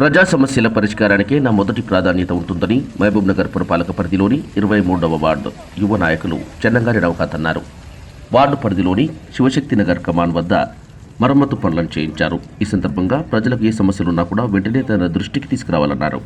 ప్రజా సమస్యల పరిష్కారానికే నా మొదటి ప్రాధాన్యత ఉంటుందని మహబూబ్ నగర్ పురపాలక పరిధిలోని ఇరవై మూడవ వార్డు యువ నాయకులు చెన్నంగారి రవకాత్ అన్నారు. వార్డు పరిధిలోని శివశక్తి నగర్ కమాన్ వద్ద మరమ్మతు పనులను చేయించారు. ఈ సందర్భంగా ప్రజలకు ఏ సమస్యలున్నా కూడా వెంటనే తన దృష్టికి తీసుకురావాలన్నారు.